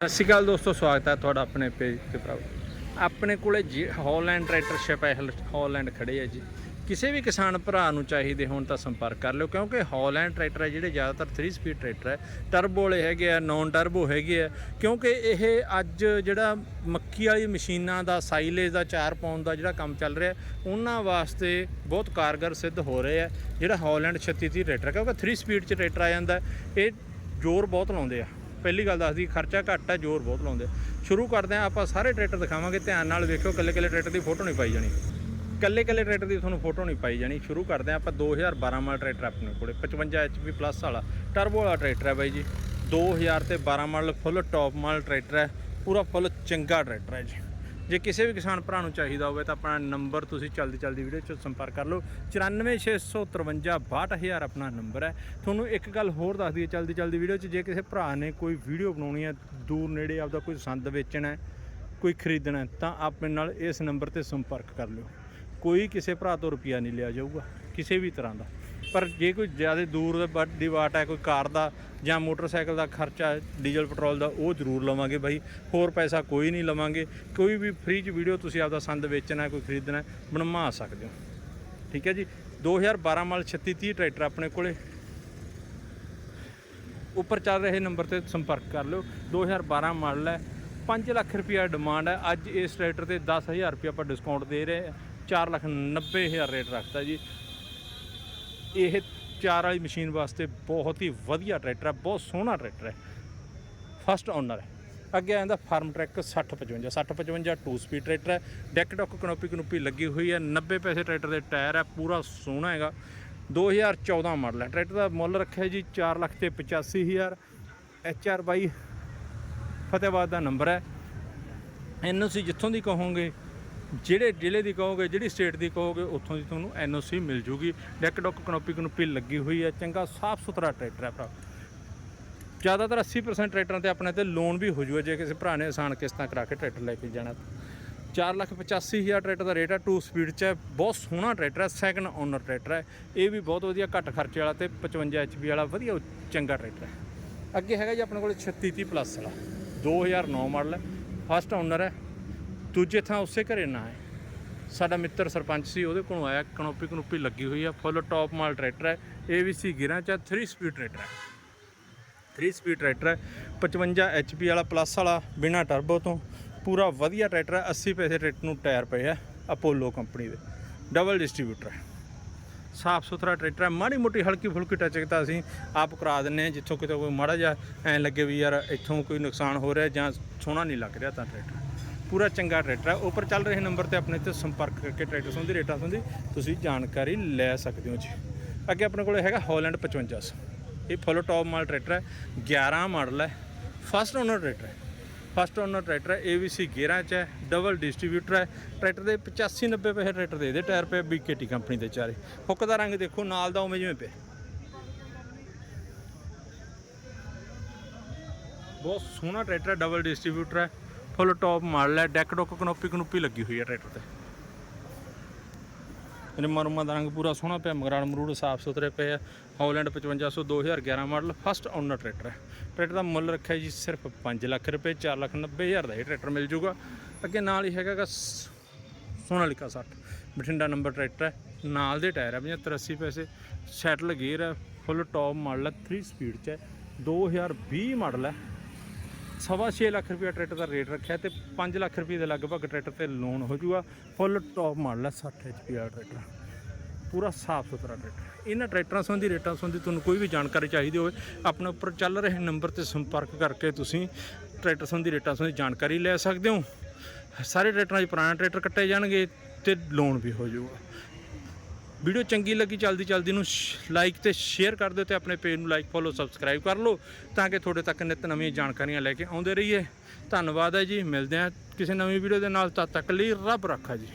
ਸਤਿ ਸ਼੍ਰੀ ਅਕਾਲ ਦੋਸਤੋ, ਸਵਾਗਤ ਹੈ ਤੁਹਾਡਾ ਆਪਣੇ ਪੇਜ ਤੇ ਭਰਾ ਆਪਣੇ ਕੋਲੇ ਜੀ ਹਾਲੈਂਡ ਟਰੈਕਟਰ ਸਪੈਸ਼ਲ ਹਾਲੈਂਡ ਖੜੇ ਹੈ ਜੀ। ਕਿਸੇ ਵੀ ਕਿਸਾਨ ਭਰਾ ਨੂੰ ਚਾਹੀਦੇ ਹੋਣ ਤਾਂ ਸੰਪਰਕ ਕਰ ਲਿਓ, ਕਿਉਂਕਿ ਹੌਲੈਂਡ ਟਰੈਕਟਰ ਹੈ, ਜਿਹੜੇ ਜ਼ਿਆਦਾਤਰ 3 ਸਪੀਡ ਟਰੈਕਟਰ ਹੈ ਟਰਬੋ ਵਾਲੇ ਹੈਗੇ ਆ ਨਾਨ ਟਰਬੋ ਹੈਗੇ ਆ, ਕਿਉਂਕਿ ਇਹ ਅੱਜ ਜਿਹੜਾ ਮੱਕੀ ਵਾਲੀ ਮਸ਼ੀਨਾਂ ਦਾ ਸਾਈਲੇਜ ਦਾ 4 ਪਾਉਣ ਦਾ ਜਿਹੜਾ ਕੰਮ ਚੱਲ ਰਿਹਾ, ਉਹਨਾਂ ਵਾਸਤੇ ਬਹੁਤ ਕਾਰਗਰ ਸਿੱਧ ਹੋ ਰਹੇ ਆ, ਜਿਹੜਾ ਹਾਲੈਂਡ 3630 ਟਰੈਕਟਰ ਕਿਉਂਕਿ 3 ਸਪੀਡ 'ਚ ਟਰੈਕਟਰ ਆ ਜਾਂਦਾ, ਇਹ ਜ਼ੋਰ ਬਹੁਤ ਲਾਉਂਦੇ ਆ। ਪਹਿਲੀ ਗੱਲ ਦੱਸਦੀ, ਖਰਚਾ ਘੱਟ ਹੈ ਜ਼ੋਰ ਬਹੁਤ ਲਾਉਂਦੇ ਸ਼ੁਰੂ ਕਰਦੇ ਆ ਆਪਾਂ ਸਾਰੇ ਟਰੈਕਟਰ ਦਿਖਾਵਾਂਗੇ, ਧਿਆਨ ਨਾਲ ਵੇਖਿਓ ਕੱਲੇ ਕੱਲੇ ਟਰੈਕਟਰ ਦੀ ਫੋਟੋ ਨਹੀਂ ਪਾਈ ਜਾਣੀ। ਕੱਲੇ ਕੱਲੇ ਟਰੈਕਟਰ ਦੀ ਤੁਹਾਨੂੰ ਫੋਟੋ ਨਹੀਂ ਪਾਈ ਜਾਣੀ। ਸ਼ੁਰੂ ਕਰਦੇ ਆ ਆਪਾਂ 2012 ਮਾਡਲ ਟਰੈਕਟਰ ਆਪਣੇ ਕੋਲੇ 55 HP ਪਲੱਸ ਵਾਲਾ। ਟਰਬੋ ਵਾਲਾ ਟਰੈਕਟਰ ਹੈ ਬਾਈ ਜੀ। 2000 ਤੇ 12 model full top model tractor ਹੈ ਪੂਰਾ ਫੁੱਲ ਚੰਗਾ ਟਰੈਕਟਰ ਹੈ ਜੀ। ਜੇ ਕਿਸੇ ਵੀ ਕਿਸਾਨ ਭਰਾ ਨੂੰ ਚਾਹੀਦਾ ਹੋਵੇ ਤਾਂ ਆਪਣਾ ਨੰਬਰ ਤੁਸੀਂ ਜਲਦੀ ਜਲਦੀ ਵੀਡੀਓ 'ਚ ਸੰਪਰਕ ਕਰ ਲਓ। 94653 62000 ਆਪਣਾ ਨੰਬਰ ਹੈ। ਤੁਹਾਨੂੰ ਇੱਕ ਗੱਲ ਹੋਰ ਦੱਸ ਦਈਏ ਜਲਦੀ ਜਲਦੀ ਵੀਡੀਓ 'ਚ, ਜੇ ਕਿਸੇ ਭਰਾ ਨੇ ਕੋਈ ਵੀਡੀਓ ਬਣਾਉਣੀ ਹੈ, ਦੂਰ ਨੇੜੇ ਆਪਦਾ ਕੋਈ ਸੰਦ ਵੇਚਣਾ ਹੈ, ਕੋਈ ਖਰੀਦਣਾ ਹੈ, ਤਾਂ ਆਪਣੇ ਨਾਲ ਇਸ ਨੰਬਰ ਤੇ ਸੰਪਰਕ ਕਰ ਲਿਓ। ਕੋਈ ਕਿਸੇ ਭਰਾ ਤੋਂ ਰੁਪਿਆ ਨਹੀਂ ਲਿਆ ਜਾਊਗਾ, ਕਿਸੇ ਵੀ ਤਰ੍ਹਾਂ ਦਾ। ਪਰ ਜੇ ਕੋਈ ਜ਼ਿਆਦਾ ਦੂਰ ਦਾ ਵੱਡ- ਦੀ ਵਾਟ ਹੈ, ਕੋਈ ਕਾਰ ਦਾ ਜਾਂ ਮੋਟਰਸਾਈਕਲ ਦਾ ਖਰਚਾ, ਡੀਜ਼ਲ, ਪੈਟਰੋਲ ਦਾ, ਉਹ ਜ਼ਰੂਰ ਲਵਾਂਗੇ ਬਾਈ। ਹੋਰ ਪੈਸਾ ਕੋਈ ਨਹੀਂ ਲਵਾਂਗੇ। ਕੋਈ ਵੀ ਫ੍ਰੀ ਚ ਵੀਡੀਓ ਤੁਸੀਂ ਆਪਦਾ ਸੰਦ ਵੇਚਣਾ, ਕੋਈ ਖਰੀਦਣਾ, ਬਣਵਾ ਸਕਦੇ ਹੋ। ਠੀਕ ਹੈ ਜੀ? 2012 ਮਾਲ 3630 ਟਰੈਕਟਰ ਆਪਣੇ ਕੋਲੇ। ਉੱਪਰ ਚੱਲ ਰਹੇ ਨੰਬਰ ਤੇ ਸੰਪਰਕ ਕਰ ਲਿਓ। 2012 ਮਾਡਲ ਹੈ। 5 ਲੱਖ ਰੁਪਿਆ ਡਿਮਾਂਡ ਹੈ। ਅੱਜ ਇਸ ਟਰੈਕਟਰ ਤੇ 10000 ਰੁਪਿਆ ਆਪਾਂ ਡਿਸਕਾਊਂਟ ਦੇ ਰਹੇ ਹਾਂ। 4 ਲੱਖ 90000 ਰੇਟ ਰੱਖਤਾ ਜੀ। ਇਹ ਚਾਰ ਵਾਲੀ ਮਸ਼ੀਨ ਵਾਸਤੇ ਬਹੁਤ ਹੀ ਵਧੀਆ ਟਰੈਕਟਰ ਹੈ, ਬਹੁਤ ਸੋਹਣਾ ਟਰੈਕਟਰ ਹੈ। ਫਸਟ ਓਨਰ ਹੈ। ਅੱਗੇ ਆਂਦਾ ਫਾਰਮ ਟਰੈਕ 6055 6055 2 ਸਪੀਡ ਟਰੈਕਟਰ ਹੈ। ਡੈਕ ਡੌਕ ਕਨੋਪੀ ਕਨੋਪੀ ਲੱਗੀ ਹੋਈ ਹੈ 90 ਪੈਸੇ ਟਰੈਕਟਰ ਦੇ ਟਾਇਰ ਹੈ, ਪੂਰਾ ਸੋਹਣਾ ਹੈਗਾ। 2014 ਮਾਡਲ ਹੈ। ਟਰੈਕਟਰ ਦਾ ਮੁੱਲ ਰੱਖਿਆ ਜੀ 4 ਲੱਖ ਤੇ 85000 ਐਚ ਆਰ ਬਾਈ ਫਤਿਹਬਾਦ ਦਾ ਨੰਬਰ ਹੈ। ਐਨਓਸੀ ਜਿੱਥੋਂ ਦੀ ਕਹੋਗੇ ਜਿਹੜੇ ਜ਼ਿਲ੍ਹੇ ਦੀ ਕਹੋਗੇ, ਜਿਹੜੀ ਸਟੇਟ ਦੀ ਕਹੋਗੇ, ਉੱਥੋਂ ਦੀ ਤੁਹਾਨੂੰ ਐਨਓਸੀ ਮਿਲ ਜੂਗੀ। ਡੈਕ ਡੌਕ ਕਨੋਪੀ ਕਨੋਪੀ ਲੱਗੀ ਹੋਈ ਹੈ। ਚੰਗਾ ਸਾਫ਼ ਸੁਥਰਾ ਟਰੈਕਟਰ ਹੈ ਭਰਾ। ਜ਼ਿਆਦਾਤਰ 80% ਟਰੈਕਟਰਾਂ ਤੇ ਆਪਣੇ ਤੇ ਲੋਨ ਵੀ ਹੋ ਜੂਗਾ, ਜੇ ਕਿਸੇ ਭਰਾ ਨੇ ਆਸਾਨ ਕਿਸ਼ਤਾਂ ਕਰਾ ਕੇ ਟਰੈਕਟਰ ਲੈ ਕੇ ਜਾਣਾ ਚਾਰ ਲੱਖ ਪਚਾਸੀ ਹਜ਼ਾਰ ਟਰੈਕਟਰ ਦਾ ਰੇਟ ਹੈ 2 ਸਪੀਡ 'ਚ ਹੈ। ਬਹੁਤ ਸੋਹਣਾ ਟਰੈਕਟਰ ਹੈ ਸੈਕੰਡ ਓਨਰ ਟਰੈਕਟਰ ਹੈ। ਇਹ ਵੀ ਬਹੁਤ ਵਧੀਆ ਘੱਟ ਖਰਚੇ ਵਾਲਾ ਤੇ 55 HP ਵਾਲਾ ਵਧੀਆ ਚੰਗਾ ਟਰੈਕਟਰ ਹੈ। ਅੱਗੇ ਹੈਗਾ ਜੀ ਆਪਣੇ ਕੋਲ 3630 ਪਲੱਸ ਵਾਲਾ। 2009 ਮਾਡਲ ਹੈ। ਫਸਟ ਓਨਰ ਹੈ। ਦੂਜੇ ਥਾਂ ਉਸੇ ਘਰੇ ਨਾ ਹੈ ਸਾਡਾ ਮਿੱਤਰ ਸਰਪੰਚ ਸੀ, ਉਹਦੇ ਕੋਲੋਂ ਆਇਆ, ਕਨੋਪੀ ਕਨੋਪੀ ਲੱਗੀ ਹੋਈ ਆ, ਫੁੱਲ ਟੌਪ ਮਾਲ ਟਰੈਕਟਰ ਹੈ ABC ਗਿਰਾਂ ਚ 3 ਸਪੀਡ ਟਰੈਕਟਰ ਹੈ। 3 ਸਪੀਡ ਟਰੈਕਟਰ ਹੈ 55 HP ਵਾਲਾ ਪਲੱਸ ਵਾਲਾ, ਬਿਨਾ ਟਰਬੋ ਤੋਂ, ਪੂਰਾ ਵਧੀਆ ਟਰੈਕਟਰ ਹੈ 80 ਪੈਸੇ ਟਰੈਕਟਰ ਨੂੰ ਟਾਇਰ ਪਏ ਆ ਅਪੋਲੋ ਕੰਪਨੀ ਦੇ ਡਬਲ ਡਿਸਟ੍ਰੀਬਿਊਟਰ ਹੈ। ਸਾਫ਼ ਸੁਥਰਾ ਟਰੈਕਟਰ ਹੈ, ਮਾੜੀ ਮੋਟੀ ਹਲਕੀ ਫੁਲਕੀ ਟੱਚ ਤਾਂ ਅਸੀਂ, ਆਪ ਕਰਾ ਦਿੰਨੇ ਆ ਜਿੱਥੋਂ ਕਿਤੇ ਕੋਈ ਮਾੜਾ ਜਿਹਾ ਐਂ ਲੱਗੇ ਵੀ ਯਾਰ ਇੱਥੋਂ ਕੋਈ ਨੁਕਸਾਨ ਹੋ ਰਿਹਾ ਜਾਂ ਸੋਹਣਾ ਨਹੀਂ ਲੱਗ ਰਿਹਾ ਤਾਂ ਟਰੈਕਟਰ ਪੂਰਾ ਚੰਗਾ ਟਰੈਕਟਰ ਹੈ। ਉੱਪਰ ਚੱਲ ਰਹੇ ਨੰਬਰ ਤੇ ਆਪਣੇ ਤੇ ਸੰਪਰਕ ਕਰਕੇ ਟਰੈਕਟਰ ਸੰਬੰਧੀ ਰੇਟਾਂ ਸੰਬੰਧੀ ਤੁਸੀਂ ਜਾਣਕਾਰੀ ਲੈ ਸਕਦੇ ਹੋ ਜੀ। ਅੱਗੇ ਆਪਣੇ ਕੋਲ ਹੈਗਾ ਹਾਲੈਂਡ 55 ਇਹ ਫੁੱਲ ਟੌਪ ਮਾਲ ਟਰੈਕਟਰ ਹੈ। 11 ਮਾਡਲ ਹੈ। ਫਸਟ ਓਨਰ ਟਰੈਕਟਰ ਹੈ। ਫਸਟ ਓਨਰ ਟਰੈਕਟਰ ਹੈ। ABC ਗੇਅਰਾਂ ਚ ਹੈ। ਡਬਲ ਡਿਸਟ੍ਰੀਬਿਊਟਰ ਹੈ। ਟਰੈਕਟਰ ਦੇ 85 90 ਪੈਸੇ ਟਰੈਕਟਰ ਦੇ ਦੇ ਟਾਇਰ ਪਏ BKT ਕੰਪਨੀ ਦੇ ਚਾਰੇ। ਹੁੱਕ ਦਾ ਰੰਗ ਦੇਖੋ, ਨਾਲ ਦਾ ਉਵੇਂ ਜਿਵੇਂ ਪਿਆ। ਬਹੁਤ ਸੋਹਣਾ ਟਰੈਕਟਰ ਹੈ। ਡਬਲ ਡਿਸਟ੍ਰੀਬਿਊਟਰ ਹੈ। ਫੁੱਲ ਟੌਪ ਮਾਡਲ ਹੈ ਡੈਕ ਡੋਕ ਕਨੋਪੀ ਕਨੋਪੀ ਲੱਗੀ ਹੋਈ ਹੈ ਟਰੈਕਟਰ ਤੇ। ਰਿਮਾ ਰੁਮਾ ਦਾ ਰੰਗ ਪੂਰਾ ਸੋਹਣਾ ਪਿਆ ਮਗਰਾੜ ਮਰੂੜ ਸਾਫ਼ ਸੁਥਰੇ ਪਏ ਆ। Holland 5500 2011 model first owner tractor ਹੈ। ਟਰੈਕਟਰ ਦਾ ਮੁੱਲ ਰੱਖਿਆ ਜੀ ਸਿਰਫ 5 ਲੱਖ ਰੁਪਏ 4 ਲੱਖ 90 ਹਜ਼ਾਰ ਦਾ ਇਹ ਟਰੈਕਟਰ ਮਿਲ ਜੂਗਾ। ਅੱਗੇ ਨਾਲ ਹੀ ਹੈਗਾਗਾ ਸੋਨਾਲੀਕਾ 60 ਬਠਿੰਡਾ ਨੰਬਰ ਟਰੈਕਟਰ ਹੈ, ਨਾਲ ਦੇ ਟਾਇਰ ਹੈ 75 80 ਪੈਸੇ। ਸੈਟਲ ਗੇਅਰ ਹੈ ਫੁੱਲ ਟੌਪ ਮਾਡਲ ਹੈ 3 ਸਪੀਡ ਚ ਹੈ। 2020 ਮਾਡਲ ਹੈ। ਸਵਾ ਛੇ ਲੱਖ ਰੁਪਏ ਟਰੈਕਟਰ ਦਾ ਰੇਟ ਰੱਖਿਆ ਤੇ 5 ਲੱਖ ਰੁਪਏ ਦੇ ਲਗਭਗ ਟਰੈਕਟਰ ਤੇ ਲੋਨ ਹੋ ਜਾਊਗਾ ਫੁੱਲ ਟੌਪ ਮਾਡਲ ਹੈ 60 HP ਵਾਲਾ ਟਰੈਕਟਰ। ਪੂਰਾ ਸਾਫ਼ ਸੁਥਰਾ ਟਰੈਕਟਰ। ਇਹਨਾਂ ਟਰੈਕਟਰਾਂ ਸੰਬੰਧੀ, ਰੇਟਾਂ ਸੰਬੰਧੀ ਤੁਹਾਨੂੰ ਕੋਈ ਵੀ ਜਾਣਕਾਰੀ ਚਾਹੀਦੀ ਹੋਵੇ, ਆਪਣੇ ਉੱਪਰ ਚੱਲ ਰਹੇ ਨੰਬਰ ਤੇ ਸੰਪਰਕ ਕਰਕੇ ਤੁਸੀਂ ਟਰੈਕਟਰ ਸੰਬੰਧੀ, ਰੇਟਾਂ ਸੰਬੰਧੀ ਜਾਣਕਾਰੀ ਲੈ ਸਕਦੇ ਹੋ। ਸਾਰੇ ਟਰੈਕਟਰਾਂ 'ਚ ਪੁਰਾਣਾ ਟਰੈਕਟਰ ਕੱਟੇ ਜਾਣਗੇ ਤੇ ਲੋਨ ਵੀ ਹੋ ਜਾਊਗਾ ਵੀਡੀਓ ਚੰਗੀ ਲੱਗੀ ਚਲਦੀ ਚਲਦੀ ਨੂੰ ਲਾਈਕ ਤੇ ਸ਼ੇਅਰ ਕਰ ਦਿਓ ਤੇ ਆਪਣੇ ਪੇਜ ਨੂੰ ਲਾਈਕ ਫੋਲੋ ਸਬਸਕ੍ਰਾਈਬ ਕਰ ਲਓ ਤਾਂ ਕਿ ਤੁਹਾਡੇ ਤੱਕ ਨਿਤ ਨਵੀਆਂ ਜਾਣਕਾਰੀਆਂ ਲੈ ਕੇ ਆਉਂਦੇ ਰਹੀਏ। ਧੰਨਵਾਦ ਹੈ ਜੀ। ਮਿਲਦੇ ਹਾਂ ਕਿਸੇ ਨਵੀਂ ਵੀਡੀਓ ਦੇ ਨਾਲ। ਤਦ ਤੱਕ ਲਈ ਰੱਬ ਰੱਖਾ ਜੀ।